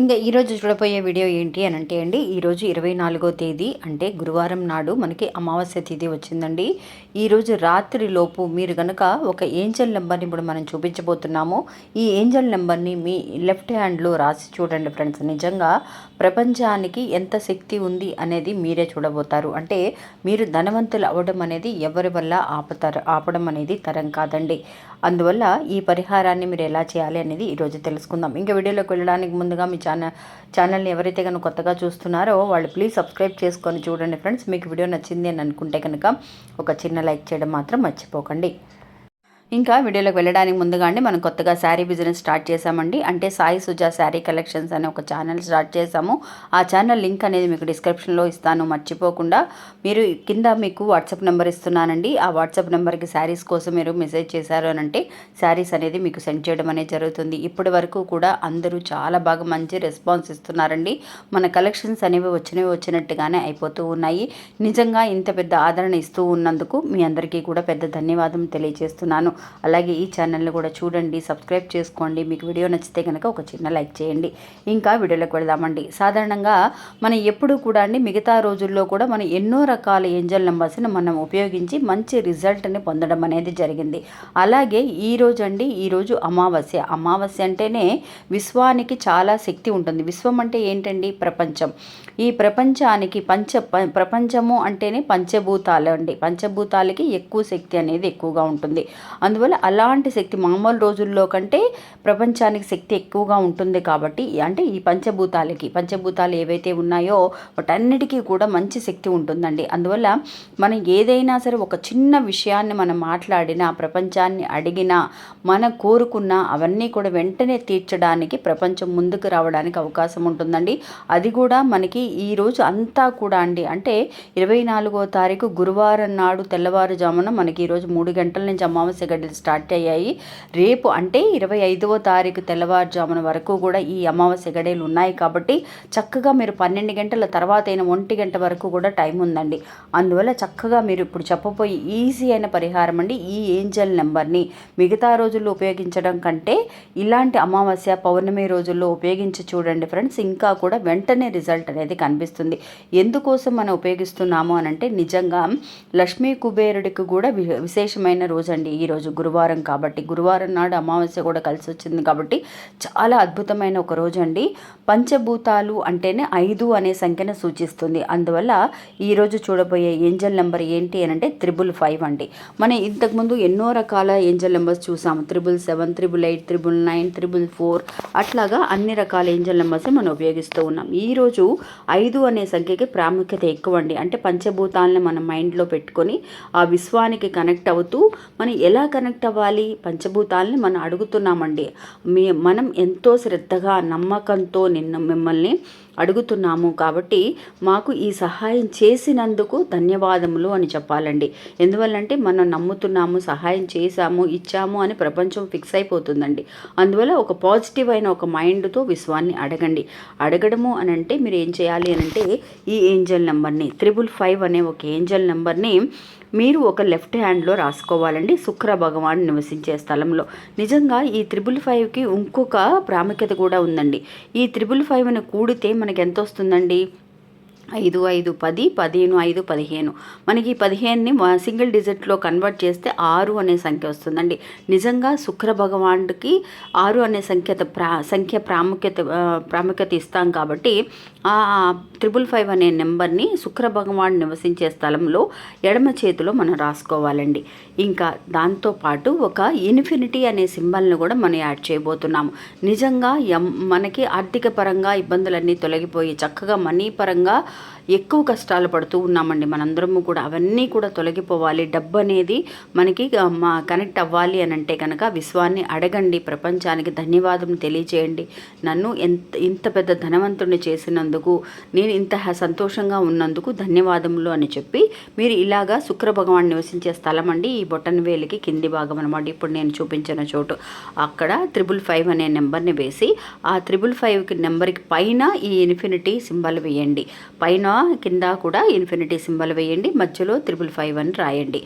ఇంకా ఈరోజు చూడబోయే వీడియో ఏంటి అని అంటే అండి ఈరోజు ఇరవై నాలుగో తేదీ అంటే గురువారం నాడు మనకి అమావాస్య తిథి వచ్చిందండి. ఈరోజు రాత్రి లోపు మీరు కనుక ఒక ఏంజల్ నెంబర్ని ఇప్పుడు మనం చూపించబోతున్నాము. ఈ ఏంజల్ నెంబర్ని మీ లెఫ్ట్ హ్యాండ్లో రాసి చూడండి ఫ్రెండ్స్. నిజంగా ప్రపంచానికి ఎంత శక్తి ఉంది అనేది మీరే చూడబోతారు. అంటే మీరు ధనవంతులు అవ్వడం అనేది ఎవరి వల్ల ఆపతారు ఆపడం అనేది తరం కాదండి. అందువల్ల ఈ పరిహారాన్ని మీరు ఎలా చేయాలి అనేది ఈరోజు తెలుసుకుందాం. ఇంకా వీడియోలోకి వెళ్ళడానికి ముందుగా మీ ఛానల్ ఛానల్ని ఎవరైతే కనుక కొత్తగా చూస్తున్నారో వాళ్ళు ప్లీజ్ సబ్స్క్రైబ్ చేసుకొని చూడండి ఫ్రెండ్స్. మీకు వీడియో నచ్చింది అని అనుకుంటే కనుక ఒక చిన్న లైక్ చేయడం మాత్రం మర్చిపోకండి. ఇంకా వీడియోలోకి వెళ్ళడానికి ముందుగా అండి మనం కొత్తగా శారీ బిజినెస్ స్టార్ట్ చేసామండి అంటే సాయి సుజా శారీ కలెక్షన్స్ అనే ఒక ఛానల్ స్టార్ట్ చేసాము ఆ ఛానల్ లింక్ అనేది మీకు డిస్క్రిప్షన్లో ఇస్తాను మర్చిపోకుండా. మీరు కింద మీకు వాట్సాప్ నెంబర్ ఇస్తున్నానండి. ఆ వాట్సాప్ నెంబర్కి శారీస్ కోసం మీరు మెసేజ్ చేశారు అని అంటే శారీస్ అనేది మీకు సెండ్ చేయడం అనేది జరుగుతుంది. ఇప్పటి వరకు కూడా అందరూ చాలా బాగా మంచి రెస్పాన్స్ ఇస్తున్నారండి. మన కలెక్షన్స్ అనేవి వచ్చినవి వచ్చినట్టుగానే అయిపోతూ ఉన్నాయి. నిజంగా ఇంత పెద్ద ఆదరణ ఇస్తూ ఉన్నందుకు మీ అందరికీ కూడా పెద్ద ధన్యవాదం తెలియజేస్తున్నాను. అలాగే ఈ ఛానల్ని కూడా చూడండి సబ్స్క్రైబ్ చేసుకోండి. మీకు వీడియో నచ్చితే కనుక ఒక చిన్న లైక్ చేయండి. ఇంకా వీడియోలోకి వెళదామండి. సాధారణంగా మనం ఎప్పుడు కూడా అండి మిగతా రోజుల్లో కూడా మనం ఎన్నో రకాల ఏంజల్ నెంబర్స్ని మనం ఉపయోగించి మంచి రిజల్ట్ని పొందడం అనేది జరిగింది. అలాగే ఈ రోజు అండి ఈరోజు అమావాస్య. అమావాస్య అంటేనే విశ్వానికి చాలా శక్తి ఉంటుంది. విశ్వం అంటే ఏంటండి? ప్రపంచం. ఈ ప్రపంచానికి పంచ ప్రపంచము అంటేనే పంచభూతాలు అండి. పంచభూతాలకి ఎక్కువ శక్తి అనేది ఎక్కువగా ఉంటుంది. అందువల్ల అలాంటి శక్తి మామూలు రోజుల్లో కంటే ప్రపంచానికి శక్తి ఎక్కువగా ఉంటుంది కాబట్టి అంటే ఈ పంచభూతాలకి పంచభూతాలు ఏవైతే ఉన్నాయో వాటన్నిటికీ కూడా మంచి శక్తి ఉంటుందండి. అందువల్ల మనం ఏదైనా సరే ఒక చిన్న విషయాన్ని మనం మాట్లాడినా ప్రపంచాన్ని అడిగినా మన కోరుకున్నా అవన్నీ కూడా వెంటనే తీర్చడానికి ప్రపంచం ముందుకు రావడానికి అవకాశం ఉంటుందండి. అది కూడా మనకి ఈ రోజు అంతా కూడా అండి. అంటే ఇరవై నాలుగో తారీఖు గురువారం నాడు తెల్లవారుజామున మనకి ఈరోజు మూడు గంటల నుంచి అమావాస్య గడ్డలు స్టార్ట్ అయ్యాయి. రేపు అంటే ఇరవై ఐదవ తారీఖు తెల్లవారుజామున వరకు కూడా ఈ అమావాస్య గడియలు ఉన్నాయి కాబట్టి చక్కగా మీరు పన్నెండు గంటల తర్వాత అయిన ఒంటి గంట వరకు కూడా టైం ఉందండి. అందువల్ల చక్కగా మీరు ఇప్పుడు చెప్పబోయే ఈజీ అయిన పరిహారం అండి ఈ ఏంజల్ నెంబర్ని. మిగతా రోజుల్లో ఉపయోగించడం కంటే ఇలాంటి అమావాస్య పౌర్ణమి రోజుల్లో ఉపయోగించి చూడండి ఫ్రెండ్స్. ఇంకా కూడా వెంటనే రిజల్ట్ అనేది కనిపిస్తుంది. ఎందుకోసం మనం ఉపయోగిస్తున్నాము అని అంటే నిజంగా లక్ష్మీ కుబేరుడికి కూడా వి- విశేషమైన రోజు. అండి రోజు గురువారం కాబట్టి గురువారం నాడు అమావాస్య కూడా కలిసి వచ్చింది కాబట్టి చాలా అద్భుతమైన ఒక రోజు అండి. పంచభూతాలు అంటేనే ఐదు అనే సంఖ్యను సూచిస్తుంది. అందువల్ల ఈరోజు చూడబోయే ఏంజల్ నెంబర్ ఏంటి అని అంటే త్రిబుల్ ఫైవ్ అండి. మనం ఇంతకుముందు ఎన్నో రకాల ఏంజల్ నెంబర్స్ చూసాము. Triple seven triple eight triple nine triple four అట్లాగా అన్ని రకాల ఏంజల్ నెంబర్స్ మనం ఉపయోగిస్తూ ఉన్నాం. ఈరోజు ఐదు అనే సంఖ్యకి ప్రాముఖ్యత ఎక్కువ అండి. అంటే పంచభూతాలను మన మైండ్లో పెట్టుకొని ఆ విశ్వానికి కనెక్ట్ అవుతూ మనం ఎలా కనెక్ట్ అవ్వాలి? పంచభూతాలని మనం అడుగుతున్నామండి. మీ మనం ఎంతో శ్రద్ధగా నమ్మకంతో నిన్న మిమ్మల్ని అడుగుతున్నాము కాబట్టి మాకు ఈ సహాయం చేసినందుకు ధన్యవాదములు అని చెప్పాలండి. ఎందువల్లంటే మనం నమ్ముతున్నాము సహాయం చేశాము ఇచ్చాము అని ప్రపంచం ఫిక్స్ అయిపోతుందండి. అందువల్ల ఒక పాజిటివ్ అయిన ఒక మైండ్తో విశ్వాన్ని అడగండి. అడగడము అని అంటే మీరు ఏం చేయాలి అని అంటే ఈ ఏంజల్ నెంబర్ని త్రిబుల్ ఫైవ్ అనే ఒక ఏంజల్ నెంబర్ని మీరు ఒక లెఫ్ట్ హ్యాండ్లో రాసుకోవాలండి. శుక్ర భగవాన్ నివసించే స్థలంలో. నిజంగా ఈ త్రిబుల్ ఫైవ్కి ఇంకొక ప్రాముఖ్యత కూడా ఉందండి. ఈ త్రిబుల్ ఫైవ్ని కూడితే మనకి ఎంత వస్తుందండి ఐదు ఐదు పది పదిహేను ఐదు పదిహేను. మనకి ఈ పదిహేనుని సింగిల్ డిజిట్లో కన్వర్ట్ చేస్తే ఆరు అనే సంఖ్య వస్తుందండి. నిజంగా శుక్ర భగవానుడికి ఆరు అనే సంఖ్యత ప్రా సంఖ్య ప్రాముఖ్యత ప్రాముఖ్యత ఇస్తాం కాబట్టి ఆ త్రిబుల్ ఫైవ్ అనే నెంబర్ని శుక్ర భగవాన్ నివసించే స్థలంలో ఎడమ చేతిలో మనం రాసుకోవాలండి. ఇంకా దాంతోపాటు ఒక ఇన్ఫినిటీ అనే సింబల్ని కూడా మనం యాడ్ చేయబోతున్నాము. నిజంగా ఎం- మనకి ఆర్థిక పరంగా ఇబ్బందులన్నీ తొలగిపోయి చక్కగా మనీ పరంగా ఎక్కువ కష్టాలు పడుతూ ఉన్నామండి. మనందరము కూడా అవన్నీ కూడా తొలగిపోవాలి. డబ్బు అనేది మనకి మా కనెక్ట్ అవ్వాలి అని అంటే కనుక విశ్వాన్ని అడగండి. ప్రపంచానికి ధన్యవాదం తెలియజేయండి నన్ను ఎంత ఇంత పెద్ద ధనవంతుడిని చేసినందుకు నేను ఇంత సంతోషంగా ఉన్నందుకు ధన్యవాదములు అని చెప్పి మీరు ఇలాగా శుక్ర భగవాన్ నివసించే స్థలం అండి ఈ బొటన్ వేలికి కింది భాగం అనమాట ఇప్పుడు నేను చూపించిన చోటు. అక్కడ త్రిబుల్ ఫైవ్ అనే నెంబర్ని వేసి ఆ త్రిబుల్ ఫైవ్కి నెంబర్కి పైన ఈ ఇన్ఫినిటీ సింబల్ వేయండి. పైన కింద కూడా ఇన్ఫినిటీ సింబల్ వేయండి మధ్యలో త్రిబుల్ ఫైవ్ అని రాయండి.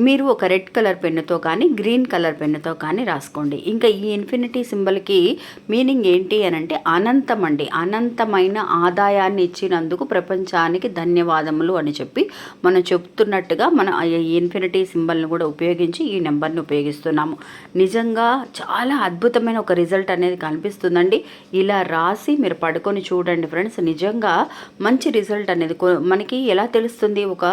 మీరు ఒక రెడ్ కలర్ పెన్నుతో కానీ గ్రీన్ కలర్ పెన్నుతో కానీ రాసుకోండి. ఇంకా ఈ ఇన్ఫినిటీ సింబల్కి మీనింగ్ ఏంటి అని అంటే అనంతం అండి అనంతమైన ఆదాయాన్ని ఇచ్చినందుకు ప్రపంచానికి ధన్యవాదములు అని చెప్పి మనం చెప్తున్నట్టుగా మన ఇన్ఫినిటీ సింబల్ని కూడా ఉపయోగించి ఈ నెంబర్ని ఉపయోగిస్తున్నాము. నిజంగా చాలా అద్భుతమైన ఒక రిజల్ట్ అనేది కనిపిస్తుందండి. ఇలా రాసి మీరు పడుకొని చూడండి ఫ్రెండ్స్. నిజంగా మంచి రిజల్ట్ అనేది మనకి ఎలా తెలుస్తుంది? ఒక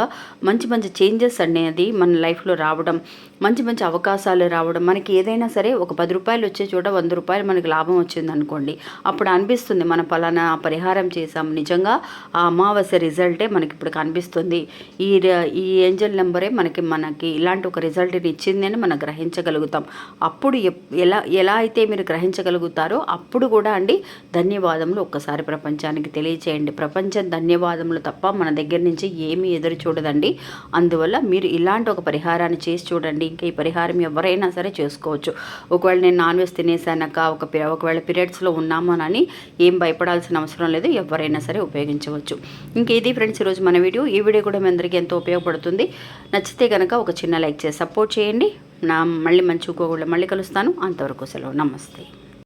మంచి మంచి చేంజెస్ అనేది మన లైఫ్లో రావడం మంచి మంచి అవకాశాలు రావడం మనకి ఏదైనా సరే ఒక పది రూపాయలు వచ్చే చోట వంద రూపాయలు మనకి లాభం వచ్చింది అనుకోండి అప్పుడు అనిపిస్తుంది మన పలానా పరిహారం చేసి నిజంగా ఆ అమావాస్య రిజల్టే మనకి ఇప్పుడు కనిపిస్తుంది. ఈ ఈ ఏంజల్ నెంబరే మనకి మనకి ఇలాంటి ఒక రిజల్ట్ని ఇచ్చింది అని మనం గ్రహించగలుగుతాం. అప్పుడు ఎప్- ఎలా ఎలా అయితే మీరు గ్రహించగలుగుతారో అప్పుడు కూడా అండి ధన్యవాదములు ఒక్కసారి ప్రపంచానికి తెలియచేయండి. ప్రపంచం ధన్యవాదములు తప్ప మన దగ్గర నుంచి ఏమీ ఎదురు చూడదండి. అందువల్ల మీరు ఇలాంటి ఒక పరిహారాన్ని చేసి చూడండి. ఇంకా ఈ పరిహారం ఎవరైనా సరే చేసుకోవచ్చు. ఒకవేళ నేను నాన్ వెజ్ తినేసానక ఒక ఒకవేళ పీరియడ్స్లో ఉన్నామోనని ఏం భయపడాల్సిన అవసరం లేదు. ఎవరు ఎవరైనా సరే ఉపయోగించవచ్చు. ఇంక ఇది ఫ్రెండ్స్ ఈరోజు మన వీడియో. ఈ వీడియో కూడా మీ అందరికీ ఎంతో ఉపయోగపడుతుంది. నచ్చితే కనుక ఒక చిన్న లైక్ చేసి సపోర్ట్ చేయండి. నా మళ్ళీ మంచి ఇంకొకళ్ళు మళ్ళీ కలుస్తాను. అంతవరకు సెలవు. నమస్తే.